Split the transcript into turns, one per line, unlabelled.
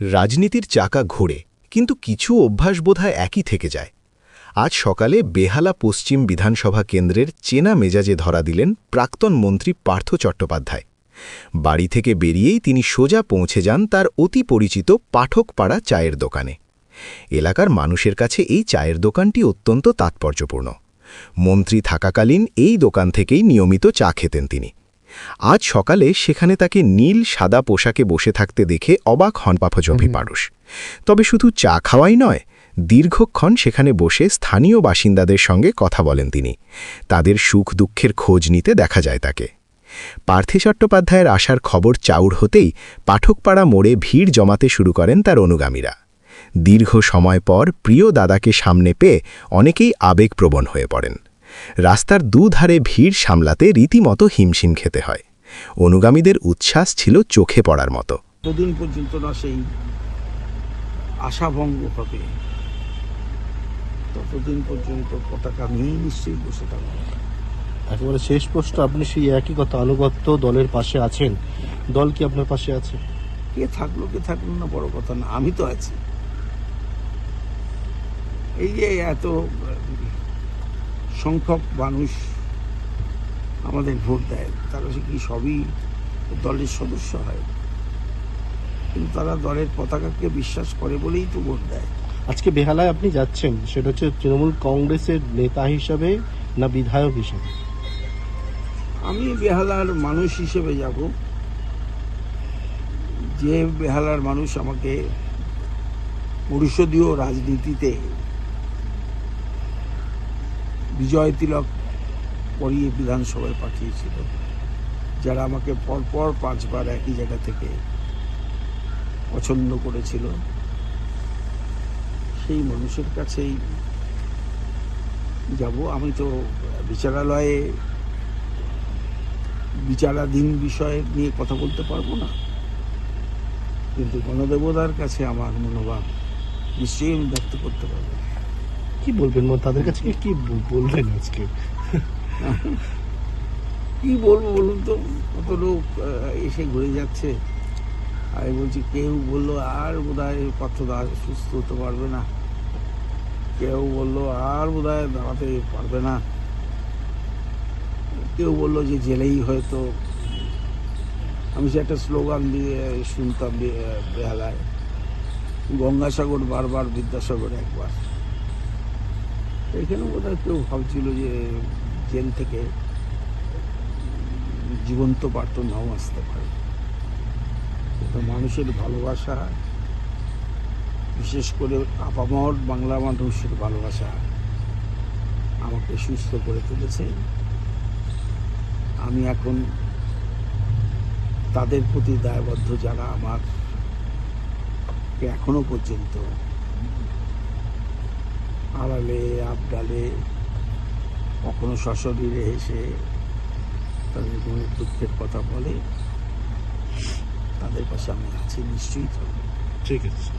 রাজনীতির চাকা ঘোরে, কিন্তু কিছু অভ্যাস বোধহয় একই থেকে যায়। আজ সকালে বেহালা পশ্চিম বিধানসভা কেন্দ্রের চেনা মেজাজে ধরা দিলেন প্রাক্তন মন্ত্রী পার্থ চট্টোপাধ্যায়। বাড়ি থেকে বেরিয়েই তিনি সোজা পৌঁছে যান তার অতি পরিচিত পাঠকপাড়া চায়ের দোকানে। এলাকার মানুষের কাছে এই চায়ের দোকানটি অত্যন্ত তাৎপর্যপূর্ণ। মন্ত্রী থাকাকালীন এই দোকান থেকেই নিয়মিত চা খেতেন তিনি। আজ সকালে সেখানে তাকে নীল সাদা পোশাকে বসে থাকতে দেখে অবাক হন পাফজভি পারুষ তবে শুধু চা খাওয়াই নয় দীর্ঘক্ষণ সেখানে বসে স্থানীয় বাসিন্দাদের সঙ্গে কথা বলেন তিনি। তাদের সুখ দুঃখের খোঁজ নিতে দেখা যায় তাকে। পার্থী চট্টোপাধ্যায়ের আসার খবর চাউর হতেই পাঠকপাড়া মোড়ে ভিড় জমাতে শুরু করেন তার অনুগামীরা। দীর্ঘ সময় পর প্রিয় দাদাকে সামনে পেয়ে অনেকেই আবেগপ্রবণ হয়ে পড়েন। রাস্তার দুধারে ভিড় সামলাতে রীতিমতো হিমশিম খেতে হয়। অনুগামীদের উচ্ছ্বাস ছিল চোখে পড়ার মতো।
ততদিন পর্যন্ত না সেই আশাভঙ্গ হবে। ততদিন পর্যন্ত পতাকা নিয়েই নিশ্চয়ই বসে থাকব।
একেবারে শেষ প্রশ্ন আপনি সেই একই কথা আনুগত্য দলের পাশে আছেন। দল কি আপনার পাশে আছে?
কে থাকল কে থাকল না বড় কথা না আমি তো আছি। এই যে এত সংখ্যক মানুষ আমাদের ভোট দেয় তারা সে কি সবই দলের সদস্য হয়। কিন্তু তারা দলের পতাকাকে বিশ্বাস করে বলেই তো ভোট দেয়।
আজকে বেহালায় আপনি যাচ্ছেন সেটা হচ্ছে তৃণমূল কংগ্রেসের নেতা হিসাবে না বিধায়ক হিসাবে?
আমি বেহালার মানুষ হিসেবে যাব। যে বেহালার মানুষ আমাকে পরিষদীয় রাজনীতিতে বিজয় তিলক পরিয়ে বিধানসভায় পাঠিয়েছিল, যারা আমাকে পরপর পাঁচবার একই জায়গা থেকে পছন্দ করেছিল। সেই মানুষের কাছেই যাব। আমি তো বিচারালয়ে বিচারাধীন বিষয়ে নিয়ে কথা বলতে পারব না। কিন্তু গণদেবতার কাছে আমার মনোভাব নিশ্চয়ই আমি ব্যক্ত করতে পারব।
কি বলবেন? মানে তাদের কাছে কি- কি ব- বললেন আজকে?
কি বলব বলুন তো? কত লোক এসে ঘুরে যাচ্ছে। আমি বলছি, কেউ বলল, আর বোধ হয় পার্থদা সুস্থ হতে পারবে না। কেউ বলল, আর বোধ হয় দাঁড়াতে পারবে না। কেউ বলল যে, জেলেই হয়তো। আমি সে একটা স্লোগান দিয়ে শুনতাম বেহালায়। গঙ্গাসাগর বারবার বিদ্যাসাগর একবার। এখানে হয় কেউ ভাবছিল যে জেল থেকে জীবন্ত পার্থ নাও আসতে পারে। কিন্তু মানুষের ভালোবাসা, বিশেষ করে আপামর বাংলা মানুষের ভালোবাসা আমাকে সুস্থ করে তুলেছে। আমি এখন তাদের প্রতি দায়বদ্ধ যারা আমার এখনও পর্যন্ত আড়ালে, আবডালে, কখনো সশরীরে এসে তাদের মনের দুঃখের কথা বলে, তাদের পাশে আমি আছি নিশ্চয়ই
ঠিক আছে।